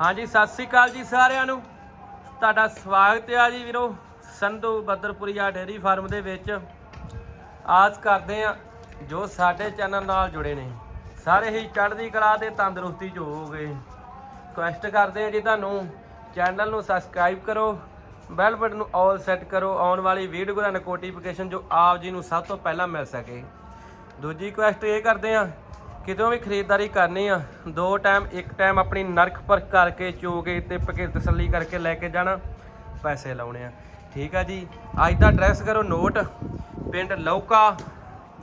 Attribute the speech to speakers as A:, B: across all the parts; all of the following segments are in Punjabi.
A: ਹਾਂਜੀ, ਸਤਿ ਸ੍ਰੀ ਅਕਾਲ ਜੀ ਸਾਰਿਆਂ ਨੂੰ। ਤੁਹਾਡਾ ਸਵਾਗਤ ਹੈ ਜੀ ਵੀਰੋ, ਸੰਧੂ ਬੱਦਰਪੁਰੀਆ ਡੇਅਰੀ ਫਾਰਮ ਦੇ ਵਿੱਚ। ਆਸ ਕਰਦੇ ਆ ਜੋ ਸਾਡੇ ਚੈਨਲ ਨਾਲ ਜੁੜੇ ਨੇ, ਸਾਰੇ ਹੀ ਚੜ੍ਹਦੀ ਕਲਾ ਤੇ ਤੰਦਰੁਸਤੀ ਚ ਹੋਵੋਗੇ। ਰਿਕੁਐਸਟ ਕਰਦੇ ਆ ਜੀ ਤੁਹਾਨੂੰ, ਚੈਨਲ ਨੂੰ ਸਬਸਕ੍ਰਾਈਬ ਕਰੋ ਬੈਲ ਬਟਨ ਨੂੰ ਆਲ ਸੈੱਟ ਕਰੋ, ਆਉਣ ਵਾਲੀ ਵੀਡੀਓ ਦਾ ਨੋਟੀਫਿਕੇਸ਼ਨ ਜੋ ਆਪ ਜੀ ਨੂੰ ਸਭ ਤੋਂ ਪਹਿਲਾਂ ਮਿਲ ਸਕੇ। ਦੂਜੀ ਰਿਕੁਐਸਟ ਇਹ ਕਰਦੇ ਆ ਕਿਤੋਂ ਵੀ ਖਰੀਦਦਾਰੀ ਕਰਨੀ ਆ, ਦੋ ਟਾਈਮ ਇੱਕ ਟਾਈਮ ਆਪਣੀ ਨਰਖ ਪਰਖ ਕਰਕੇ, ਚੋਗੇ ਤੇ ਪਕੇ ਤਸੱਲੀ ਕਰਕੇ ਲੈ ਕੇ ਜਾਣਾ, ਪੈਸੇ ਲਾਉਣੇ ਆ। ਠੀਕ ਆ ਜੀ, ਅੱਜ ਦਾ ਐਡਰੈਸ ਕਰੋ ਨੋਟ ਪਿੰਡ ਲੌਕਾ,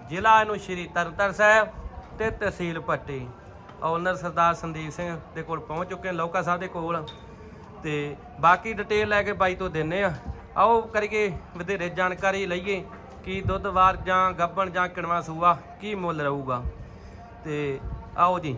A: ਜ਼ਿਲ੍ਹਾ ਇਹਨੂੰ ਸ਼੍ਰੀ ਤਰਨਤਾਰਨ ਸਾਹਿਬ ਤੇ ਤਹਿਸੀਲ ਪੱਟੀ। ਓਨਰ ਸਰਦਾਰ ਸੰਦੀਪ ਸਿੰਘ ਦੇ ਕੋਲ ਪਹੁੰਚ ਚੁੱਕੇ ਹਾਂ ਲੌਕਾ ਸਾਹਿਬ ਦੇ ਕੋਲ। ਤੇ ਬਾਕੀ ਡਿਟੇਲ ਲੈ ਕੇ ਬਾਈ ਤੋਂ ਦਿੰਨੇ ਆ। ਆਓ ਕਰੀਏ ਵਧੇਰੇ ਜਾਣਕਾਰੀ ਲਈਏ ਕਿ ਦੁੱਧ ਵਾਰ ਜਾਂ ਗੱਬਣ ਜਾਂ ਕਿਣਵਾ ਸੂਆ ਕੀ ਮੁੱਲ ਰਹੂਗਾ। ਤੇ ਆਓ ਜੀ।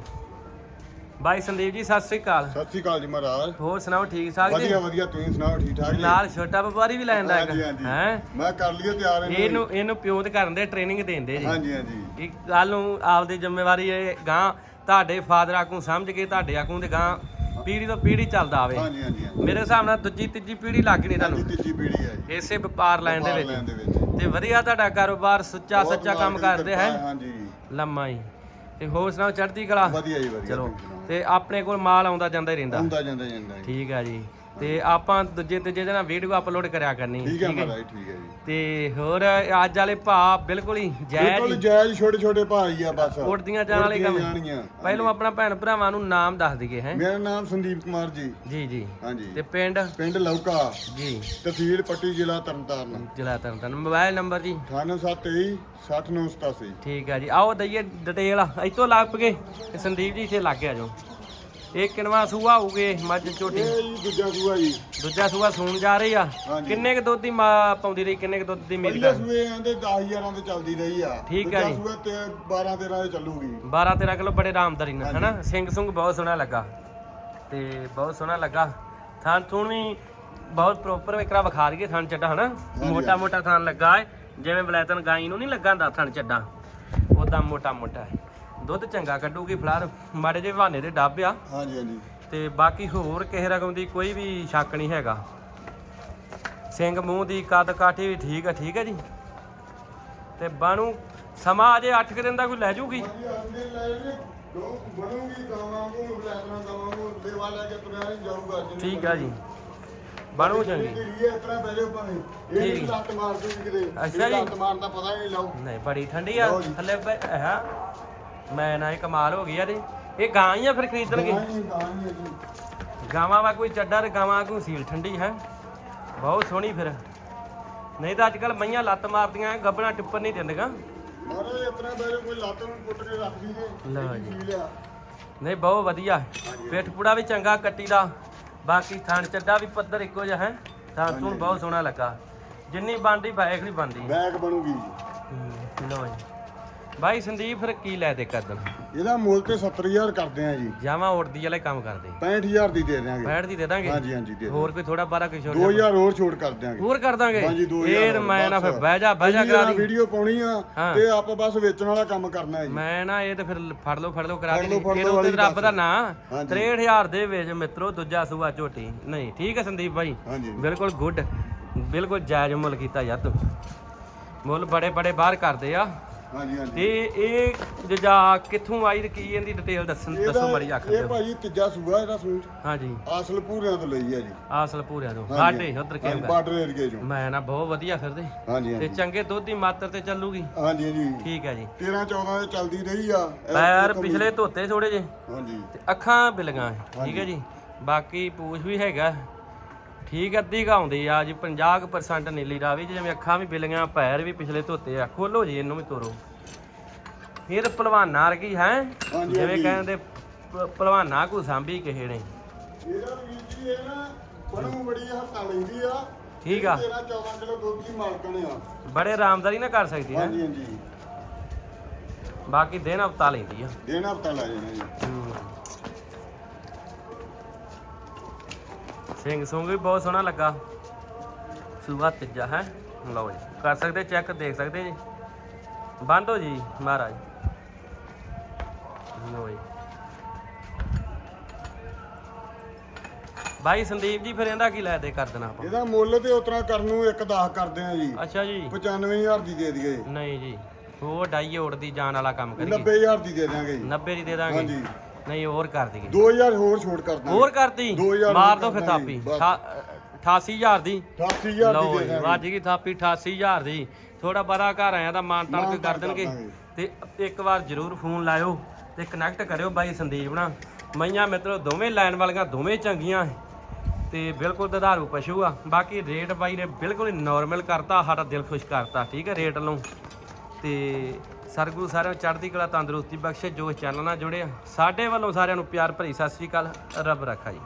A: ਬਾਈ ਸੰਦੀਪ ਜੀ ਸਤਿ ਸ੍ਰੀ ਅਕਾਲ।
B: ਸਤਿ ਸ਼੍ਰੀ ਅਕਾਲ ਜੀ ਮਹਾਰਾਜ।
A: ਹੋਰ ਸੁਣਾਓ ਠੀਕ ਠਾਕ ਜੀ?
B: ਵਧੀਆ ਵਧੀਆ ਤੁਸੀਂ ਸੁਣਾਓ ਠੀਕ ਠਾਕ ਜੀ?
A: ਨਾਲ ਛੋਟਾ ਵਪਾਰੀ ਵੀ ਲੈਣ ਦਾ
B: ਹਾਂਜੀ ਹਾਂਜੀ।
A: ਹੈ?
B: ਮੈਂ ਕਰ ਲਿਆ ਤਿਆਰ
A: ਇਹਨੂੰ। ਇਹਨੂੰ ਪਿਓ ਤੇ ਕਰਨ ਦੇ ਟ੍ਰੇਨਿੰਗ ਦੇਂਦੇ ਜੀ।
B: ਹਾਂਜੀ ਹਾਂਜੀ।
A: ਇਹ ਗੱਲ ਨੂੰ ਆਪਦੀ ਜ਼ਿੰਮੇਵਾਰੀ ਇਹ ਗਾਂ ਤੁਹਾਡੇ ਫਾਦਰ ਆਕੂ ਸਮਝ ਕੇ ਤੁਹਾਡੇ ਆਕੂ ਦੇ ਗਾਂ ਪੀੜੀ ਤੋਂ ਪੀੜੀ ਚੱਲਦਾ ਆਵੇ।
B: ਹਾਂਜੀ ਹਾਂਜੀ ਹਾਂਜੀ।
A: ਮੇਰੇ ਹਿਸਾਬ ਨਾਲ ਦੂਜੀ ਤੀਜੀ ਪੀੜੀ ਲੱਗ ਨਹੀਂ
B: ਹਾਂਜੀ,
A: ਤੁਹਾਨੂੰ
B: ਤੀਜੀ ਪੀੜੀ ਹੈ ਜੀ।
A: ਇਸੇ ਵਪਾਰ ਲਾਈਨ ਦੇ ਵਿੱਚ।
B: ਦੇ ਵਿੱਚ।
A: ਤੇ ਵਧੀਆ ਤੁਹਾਡਾ ਕਾਰੋਬਾਰ ਸੁੱਚਾ
B: ਬਹੁਤ
A: ਸੱਚਾ ਕੰਮ
B: ਦੀ
A: ਕਰਦੇ
B: ਕਿਰਪਾ
A: ਹੈ।
B: ਹਾਂਜੀ।
A: ਲੰਮਾ ਹੀ ਤੇ ਹੋਰ ਸੁਣਾਓ ਚੜ੍ਹਦੀ ਕਲਾ?
B: ਵਧੀਆ ਜੀ ਵਧੀਆ।
A: ਚਲੋ। ਤੇ ਆਪਣੇ ਕੋਲ ਮਾਲ ਆਉਂਦਾ ਜਾਂਦਾ ਹੀ ਰਹਿੰਦਾ।
B: ਹੁੰਦਾ ਜਾਂਦਾ ਜਾਂਦਾ ਜੀ।
A: ਠੀਕ ਆ ਜੀ। ਤੇ ਆਪਾਂ ਦੂਜੇ ਤੀਜੇ ਦਿਨ ਵੀਡੀਓ ਅਪਲੋਡ ਕਰਿਆ ਕਰਨੀ।
B: ਠੀਕ ਹੈ ਮਹਾਰਾਜ ਠੀਕ ਹੈ ਜੀ।
A: ਤੇ ਹੋਰ ਅੱਜ ਵਾਲੇ ਭਾ ਬਿਲਕੁਲ ਹੀ ਜਾਇਜ਼
B: ਬਿਲਕੁਲ
A: ਹੀ
B: ਜਾਇਜ਼ ਛੋਟੇ ਛੋਟੇ ਭਾਈ ਆ ਬਸ।
A: ਉੱਡਦੀਆਂ ਜਾਣ ਵਾਲੇ ਕੰਮ। ਪਹਿਲੋਂ ਆਪਣਾ ਭੈਣ ਭਰਾਵਾਂ ਨੂੰ ਨਾਮ ਦੱਸ ਦਈਏ ਹੈ।
B: ਮੇਰਾ ਨਾਮ ਸੰਦੀਪ ਕੁਮਾਰ ਜੀ।
A: ਜੀ ਜੀ।
B: ਹਾਂਜੀ।
A: ਤੇ ਪਿੰਡ?
B: ਪਿੰਡ ਲੌਕਾ
A: ਜੀ।
B: ਤਹਿਸੀਲ ਪੱਟੀ ਜ਼ਿਲ੍ਹਾ ਤਰਨਤਾਰਨ।
A: ਜ਼ਿਲ੍ਹਾ ਤਰਨਤਾਰਨ। ਮੋਬਾਈਲ ਨੰਬਰ ਜੀ?
B: 9723 6987
A: ਠੀਕ ਆ ਜੀ। ਆਓ ਦਈਏ ਡਿਟੇਲ ਇੱਥੋਂ ਲੱਗ ਤੇ ਸੰਦੀਪ ਜੀ ਇੱਥੇ ਲੱਗ ਗਿਆ ਜੋ ਇਹ ਕਿਨਵਾ ਸੂਆ ਹੋਊਗੇ ਮੱਝ ਝੋਟੀ?
B: ਇਹ ਜੀ ਦੂਜਾ ਸੂਆ ਜੀ।
A: ਦੂਜਾ ਸੂਆ ਸੂਣ ਜਾ ਰਹੀ ਆ।
B: ਹਾਂਜੀ।
A: ਕਿੰਨੇ ਕ ਦੁੱਧ ਦੀ ਮਾਂ ਪਾਉਂਦੀ ਰਹੀ ਕਿੰਨੇ ਕ ਦੁੱਧ ਦੀ ਉਮੀਦ
B: ਪਹਿਲੇ
A: ਕਰ
B: ਸੂਏ ਆਂਦੇ 10000 ਦੇ ਚੱਲਦੀ ਰਹੀ ਆ।
A: ਠੀਕ ਆ
B: ਦੂਜਾ
A: ਜੀ।
B: ਸੂਆ ਤੇ 12 13 ਦੇ ਚੱਲੂਗੀ।
A: 12 13 ਕਿਲੋ ਬੜੇ ਆਰਾਮਦਾਰੀ ਨਾਲ ਹਨਾ? ਸਿੰਘ ਸੁੰਗ ਬਹੁਤ ਸੋਹਣਾ ਲੱਗਾ। ਤੇ ਬਹੁਤ ਸੋਹਣਾ ਲੱਗਾ। ਥਾਂ ਥੂਣ ਵੀ ਬਹੁਤ ਪ੍ਰੋਪਰ ਵਿਕਰਾ ਵਿਖਾ ਰਹੀਏ ਥਣ ਚੱਡਾ ਹਨਾ? ਮੋਟਾ ਮੋਟਾ ਥਣ ਲੱਗਾ ਹੈ ਜਿਵੇਂ ਬਲੈਤਨ ਗਾਈ ਨੂੰ ਨਹੀਂ ਲੱਗਾ ਹੁੰਦਾ ਥਣ ਚੱਡਾ। ਉਦਾਂ ਮੋਟਾ ਮੋਟਾ ਹੈ ਦੁੱਧ ਚੰਗਾ ਕੱਢੂਗੀ ਫਲਾਰ ਮਾੜੇ ਜਿਹੇ ਬਹਾਨੇ ਦੇ ਡੱਬ ਆ।
B: ਹਾਂਜੀ ਹਾਂਜੀ।
A: ਤੇ ਬਾਕੀ ਹੋਰ ਕਿਸੇ ਰਕਮ ਦੀ ਕੋਈ ਵੀ ਸ਼ੱਕ ਨਹੀਂ ਹੈਗਾ। ਸਿੰਘ ਮੂੰਹ ਦੀ ਕੱਦ ਕਾਠੀ ਵੀ ਠੀਕ ਆ ਠੀਕ ਹੈ ਜੀ। ਤੇ ਬਾਣੂ ਸਮਾਂ ਅਜੇ 8 ਦਿਨ ਦਾ ਕੋਈ ਲੈ ਜੂਗੀ? ਠੀਕ ਆ ਜੀ। ਬਣੂ ਚੰਗੀ। ਅੱਛਾ ਜੀ।
B: ਨਹੀਂ ਲਾਉ
A: ਨਹੀਂ ਬੜੀ ਠੰਡੀ ਆ।
B: ਜੀ।
A: ਥੱਲੇ ਹੈ? ਮੈਂ ਨਾ ਇਹ ਕਮਾਲ ਹੋ ਗਈ ਯਾਰ ਇਹ ਇਹ ਗਾਂ ਹੀ ਆ ਫਿਰ ਖਰੀਦਣਗੇ ਗਾਵਾਂ ਵਾ ਕੋਈ ਚੱਡਾ ਤੇ ਗਾਵਾਂ ਕੋਈ ਸੀਲ ਠੰਡੀ ਹੈ। ਬਹੁਤ ਸੋਹਣੀ ਫਿਰ। ਨਹੀਂ ਤਾਂ ਅੱਜ ਕੱਲ ਮਈਆਂ ਲੱਤ ਮਾਰਦੀਆਂ ਗੱਬਣਾ ਟਿੱਪਰ ਨਹੀਂ ਦਿੰਦੀਆਂ।
B: ਮਾਰੇ ਇਸ ਤਰ੍ਹਾਂ ਬਹਿ ਜਾਓ ਕੋਈ ਲੱਤ ਨੂੰ ਕੁੱਟ ਕੇ ਰੱਖ ਦੀਏ
A: ਲਓ ਜੀ।
B: ਜੀ ਲਿਆ
A: ਨਹੀਂ ਬਹੁਤ ਵਧੀਆ। ਪਿੱਠ ਪੂੜਾ ਵੀ ਚੰਗਾ ਕੱਟੀ ਦਾ। ਬਾਕੀ ਥਣ ਚੱਡਾ ਵੀ ਪੱਧਰ ਇੱਕੋ ਜਿਹਾ ਹੈ। ਥਣ ਥੂਣ ਬਹੁਤ ਸੋਹਣਾ ਲੱਗਾ। ਜਿੰਨੀ ਬਣਦੀ ਬਾਈਕ ਨਹੀਂ ਬਣਦੀ।
B: ਬੈਗ ਬਣੂਗੀ।
A: ਲਓ ਜੀ। ਬਾਈ ਸੰਦੀਪ ਫਿਰ ਕੀ ਲੈ ਦੇ ਕਦਨ
B: ਇਹਦਾ ਮੁੱਲ ਤੇ 70000 ਕਰਦੇ ਆ ਜੀ।
A: ਜਾਵਾਂ ਉੜਦੀ ਵਾਲੇ ਕੰਮ ਕਰਦੇ।
B: 65000 ਦੀ ਦੇ ਦਿਆਂਗੇ।
A: 65 ਦੀ ਦੇ ਦਾਂਗੇ?
B: ਹਾਂਜੀ ਹਾਂਜੀ ਦੇ
A: ਹੋਰ ਕੋਈ ਥੋੜਾ ਬਾਰਾ ਕੁਝ ਹੋਰ
B: 2000 ਹੋਰ ਛੋਟ ਕਰ ਦਿਆਂਗੇ।
A: ਹੋਰ ਕਰ ਦਾਂਗੇ?
B: ਹਾਂਜੀ 2000
A: ਇਹ ਮੈਂ ਨਾ। ਫਿਰ ਬਹਿ ਜਾ ਬਹਿ ਜਾ ਕਰਾ ਦੀ
B: ਵੀਡੀਓ ਪਾਉਣੀ ਆ। ਤੇ ਆਪਾਂ ਬਸ ਵੇਚਣ ਵਾਲਾ ਕੰਮ ਕਰਨਾ ਹੈ ਜੀ।
A: ਮੈਂ ਨਾ ਇਹ ਤੇ ਫਿਰ ਫੜ ਲਓ ਫੜ ਲਓ ਕਰਾ ਦੇ ਇਹਨੂੰ ਤੇ ਰੱਬ। ਦਾ ਨਾਂ।
B: ਹਾਂਜੀ।
A: 63000 ਦੇ ਵਿੱਚ ਮਿੱਤਰੋ ਦੂਜਾ ਸੂਆ ਝੋਟੀ। ਨਹੀਂ ਠੀਕ ਹੈ ਸੰਦੀਪ ਭਾਈ
B: ਹਾਂਜੀ।
A: ਬਿਲਕੁਲ ਗੁੱਡ। ਬਿਲਕੁਲ ਜਾਇਜ਼ ਮੁੱਲ ਕੀਤਾ ਯਾਰ ਤੂੰ। ਮੁੱਲ ਬੜੇ ਬੜੇ ਬਾਹਰ ਕਰਦੇ ਆ।
B: ਹਾਂਜੀ ਹਾਂਜੀ।
A: ਤੇ ਇਹ ਜਜਾ ਕਿੱਥੋਂ ਆਈ ਤੇ ਕੀ ਇਹਦੀ ਡਿਟੇਲ ਦੱਸਣ ਦੱਸੋ ਮੜੀ ਆਖ
B: ਇਹ ਭਾਜੀ ਤੀਜਾ ਸੂਆ ਇਹਦਾ ਸੂਟ
A: ਹਾਂਜੀ।
B: ਆਸਲ ਪੂਰਿਆਂ ਤੋਂ ਲਈ ਆ ਜੀ।
A: ਆਸਲ ਪੂਰਿਆ ਤੋਂ।
B: ਹਾਂਜੀ।
A: ਸਾਡੇ ਉਧਰ
B: ਹਾਂਜੀ
A: ਕੇ
B: ਬਾਰਡਰ ਏਰੀਏ ਚੋਂ।
A: ਮੈਂ ਨਾ ਬਹੁਤ ਵਧੀਆ ਫਿਰਦੇ।
B: ਹਾਂਜੀ
A: ਤੇ
B: ਹਾਂਜੀ।
A: ਚੰਗੇ ਦੁੱਧ ਦੀ ਮਾਤਰ ਤੇ ਚੱਲੂਗੀ।
B: ਹਾਂਜੀ ਜੀ
A: ਠੀਕ ਹੈ ਜੀ।
B: 13 14 ਦੇ ਚੱਲਦੀ ਰਹੀ ਆ। ਇਹ
A: ਪੈਰ
B: ਤੋਂ
A: ਪਿਛਲੇ ਧੋਤੇ ਥੋੜੇ ਜੇ
B: ਹਾਂਜੀ।
A: ਤੇ ਅੱਖਾਂ ਬਿਲੀਆਂ ਠੀਕ ਹੈ ਜੀ। ਬਾਕੀ ਪੂਛ ਵੀ ਹੈਗਾ। ਠੀਕ ਅੱਧੀ ਕੁ ਆਉਂਦੀ ਆ ਜੀ 50% ਨੀਲੀ ਰਾਵੀ ਜਿਵੇਂ ਅੱਖਾਂ ਵੀ ਬਿਲੀਆਂ ਪੈਰ ਵੀ ਪਿਛਲੇ ਧੋਤੇ ਆ। ਖੋਲੋ ਜੀ ਇਹਨੂੰ ਵੀ ਤੋਰੋ। ਫਿਰ ਪਹਿਲਵਾਨਾਂ ਵਰਗੀ ਹੈ ਜਿਵੇਂ। ਕਹਿੰਦੇ ਪਹਿਲਵਾਨਾਂ ਕੋ ਸਾਂਭੀ ਕਿਸੇ ਨੇ।
B: ਇਹਦਾ ਵੀਰ ਜੀ ਇਹ ਨਾ ਬਣੂ ਬੜੀ ਹੱਥਾਂ ਲੈਂਦੀ ਆ।
A: ਠੀਕ ਆ।
B: 13 14 ਕਿਲੋ ਦੁੱਧ ਦੀ ਮਾਲਕਣ ਆ।
A: ਬੜੇ ਆਰਾਮਦਾਰੀ ਨਾ ਕਰ ਸਕਦੀ ਹੈ।
B: ਹਾਂਜੀ ਹਾਂਜੀ।
A: ਬਾਕੀ ਦਿਨ ਹਫਤਾ ਲੈਂਦੀ ਆ।
B: ਦਿਨ ਹਫਤਾ ਲੈ ਜਾਣਾ ਜੀ।
A: ਸਿੰਘ ਸੁੰਗ ਵੀ ਬਹੁਤ ਸੋਹਣਾ ਲੱਗਾ। ਸੂਆ ਤੀਜਾ ਹੈ। ਲਓ ਜੀ ਕਰ ਸਕਦੇ ਚੈੱਕ ਦੇਖ ਸਕਦੇ ਜੀ। ਬੰਦ ਹੋ ਜੀ ਮਹਾਰਾਜ। ਲਓ ਜੀ। ਬਾਈ ਸੰਦੀਪ ਜੀ ਫਿਰ ਇਹਦਾ ਕੀ ਲੈ ਦੇ ਕਰ ਦੇਣਾ ਆਪਾਂ?
B: ਇਹਦਾ ਮੁੱਲ ਤੇ ਉਤਰਾ ਕਰਨ ਨੂੰ 1.10 ਕਰਦੇ ਆ ਜੀ।
A: ਅੱਛਾ ਜੀ।
B: 95000 ਦੀ ਦੇ ਦਈਏ।
A: ਨਹੀਂ ਜੀ ਉਹ ਡਾਈ ਉੜਦੀ ਜਾਣ ਵਾਲਾ ਕੰਮ ਕਰੀਏ।
B: 90000 ਦੀ ਦੇ ਦਾਂਗੇ ਜੀ।
A: 90 ਦੀ ਦੇ ਦਾਂਗੇ
B: ਹਾਂਜੀ।
A: ਨਹੀਂ ਹੋਰ ਕਰ ਦਈਏ।
B: 2000 ਹੋਰ ਛੋਟ ਕਰ ਦਾਂਗੇ।
A: ਹੋਰ ਕਰਤੀ
B: ਦੋ ਹਜ਼ਾਰ
A: ਮਾਰ
B: ਹੋਰ
A: ਦੋ ਫਿਰ
B: ਦਾਂਗੇ,
A: ਥਾਪੀ।
B: ਬਸ।
A: ਠਾ- 88000 ਦੀ।
B: 88000
A: ਲਓ
B: ਦੀ ਦੇ
A: ਜੀ
B: ਦਾਂਗੇ।
A: ਵੱਜ ਗਈ ਥਾਪੀ 88000 ਦੀ। ਥੋੜਾ ਬੜਾ ਘਰ ਆਇਆ ਤਾਂ ਮਾਨ
B: ਮਾਨ
A: ਕਰ ਦੇਣਗੇ।
B: ਦਾਂਗੇ।
A: ਤੇ ਇੱਕ ਵਾਰ ਜਰੂਰ ਫੋਨ ਲਾਇਓ ਤੇ ਕਨੈਕਟ ਕਰਿਓ ਬਾਈ ਸੰਦੀਪ ਨਾਲ। ਮਈਆਂ ਮਿੱਤਰੋ ਦੋਵੇਂ ਲਾਈਨ ਵਾਲੀਆਂ ਦੋਵੇਂ ਚੰਗੀਆਂ ਤੇ ਬਿਲਕੁਲ ਦੁਧਾਰੂ ਪਸ਼ੂ ਆ। ਬਾਕੀ ਰੇਟ ਬਾਈ ਨੇ ਬਿਲਕੁਲ ਨਾਰਮਲ ਕਰਤਾ ਸਾਡਾ ਦਿਲ ਖੁਸ਼ ਕਰਤਾ। ਠੀਕ ਹੈ ਰੇਟ ਨੂੰ ਤੇ ਸਰਗੁਰੂ ਸਾਰਿਆਂ ਨੂੰ ਚੜ੍ਹਦੀ ਕਲਾ ਤੰਦਰੁਸਤੀ ਬਖਸ਼ੇ, ਜੋ ਚੈਨਲ ਨਾਲ ਜੁੜਿਆ ਸਾਡੇ ਵੱਲੋਂ ਸਾਰਿਆਂ ਨੂੰ ਪਿਆਰ ਭਰੀ ਸਤਿ ਸ੍ਰੀ ਅਕਾਲ। ਰੱਬ ਰੱਖਾ ਜੀ।